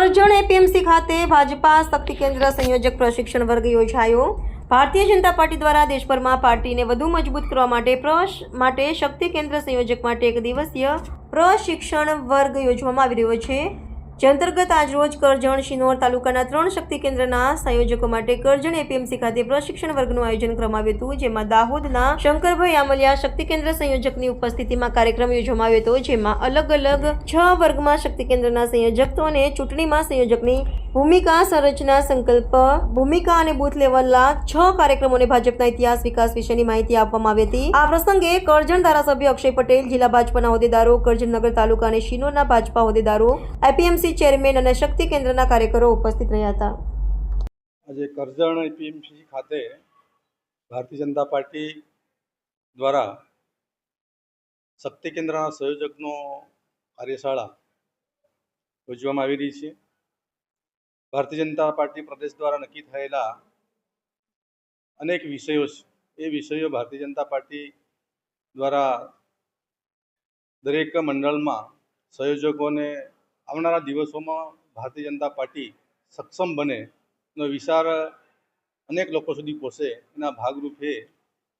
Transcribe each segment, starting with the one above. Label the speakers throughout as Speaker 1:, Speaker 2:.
Speaker 1: Karjan APMC ખાતે ભાજપા શક્તિ કેન્દ્ર સંયોજક પ્રશિક્ષણ વર્ગ યોજાયો. ભારતીય જનતા પાર્ટી દ્વારા દેશભરમાં પાર્ટીને વધુ મજબૂત કરવા માટે પ્રશ, માટે શક્તિ કેન્દ્ર સંયોજક માટે એક દિવસીય પ્રશિક્ષણ વર્ગ યોજવામાં આવી રહ્યો છે. જે અંતર્ગત આજરોજ કરજણ શિનોર તાલુકાના ત્રણ શક્તિ કેન્દ્રના સંયોજકો માટે કરજણ એપીએમસી ખાતે પ્રશિક્ષણ વર્ગનું આયોજન કરવામાં આવ્યું હતું, જેમાં દાહોદના શંકરભાઈ આમલિયા શક્તિ કેન્દ્ર સંયોજકની ઉપસ્થિતિમાં કાર્યક્રમ યોજવામાં આવ્યો હતો, જેમાં અલગ અલગ છ વર્ગમાં શક્તિ કેન્દ્રના સંયોજકો અને ચૂંટણીમાં સંયોજકની ભૂમિકા સંરચના સંકલ્પ, ભૂમિકા અને બુથ લેવલના છ કાર્યક્રમોને ભાજપના ઇતિહાસ વિકાસ વિશેની માહિતી આપવામાં આવી હતી. આ પ્રસંગે કરજણ ધારાસભ્ય અક્ષય પટેલ, જિલ્લા ભાજપાના હોદ્દેદારો, કરજણ નગર તાલુકા અને શિનોરના ભાજપા હોદ્દેદારો, એપીએમસી ચેરમેન અને શક્તિ કેન્દ્રના કાર્યકરો ઉપસ્થિત રહ્યા હતા.
Speaker 2: આજે કરજણ પીએમસી ખાતે ભારતીય જનતા પાર્ટી દ્વારા શક્તિ કેન્દ્રના સંયોજકનો કાર્યશાળા યોજવામાં આવી રહી છે. ભારતીય જનતા પાર્ટી પ્રદેશ દ્વારા નક્કી થયેલા અનેક વિષયો છે. એ વિષયો ભારતીય જનતા પાર્ટી દ્વારા દરેક મંડળમાં સંયોજકોને આવનારા દિવસોમાં ભારતીય જનતા પાર્ટી સક્ષમ બને નો વિચાર અનેક લોકો સુધી પહોંચે એના ભાગરૂપે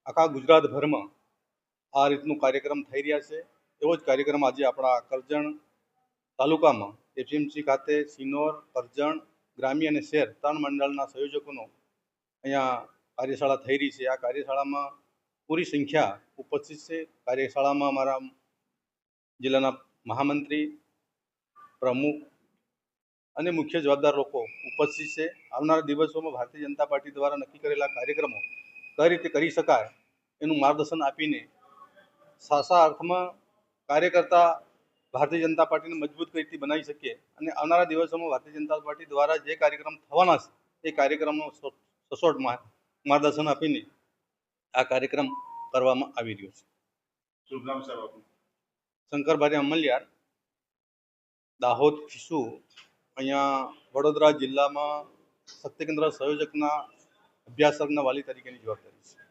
Speaker 2: આખા ગુજરાતભરમાં આ રીતનું કાર્યક્રમ થઈ રહ્યા છે. એવો જ કાર્યક્રમ આજે આપણા કરજણ તાલુકામાં એપીએમસી ખાતે સિનોર, કરજણ, ગ્રામ્ય અને શહેર ત્રણ મંડળના સંયોજકોનો અહીંયા કાર્યશાળા થઈ રહી છે. આ કાર્યશાળામાં પૂરી સંખ્યા ઉપસ્થિત છે. કાર્યશાળામાં અમારા જિલ્લાના મહામંત્રી પ્રમુખ અને મુખ્ય જવાબદાર લોકો ઉપસ્થિત છે. આવનારા દિવસોમાં ભારતીય જનતા પાર્ટી દ્વારા નક્કી કરેલા કાર્યક્રમો કઈ રીતે કરી શકાય એનું માર્ગદર્શન આપીને સાચા અર્થમાં કાર્યકર્તા ભારતીય જનતા પાર્ટીને મજબૂત કઈ રીતે બનાવી શકીએ અને આવનારા દિવસોમાં ભારતીય જનતા પાર્ટી દ્વારા જે કાર્યક્રમ થવાના છે એ કાર્યક્રમનો સચોટ માર્ગદર્શન આપીને આ કાર્યક્રમ કરવામાં આવી રહ્યો છે.
Speaker 3: શુભ નામ સાહેબ આપનું?
Speaker 2: શંકરભાઈ અમલિયાર. દાહોદ ઈસુ અહીંયા વડોદરા જિલ્લામાં શક્તિ કેન્દ્ર સંયોજકના અભ્યાસકના વાલી તરીકેની જવાબદારી છે.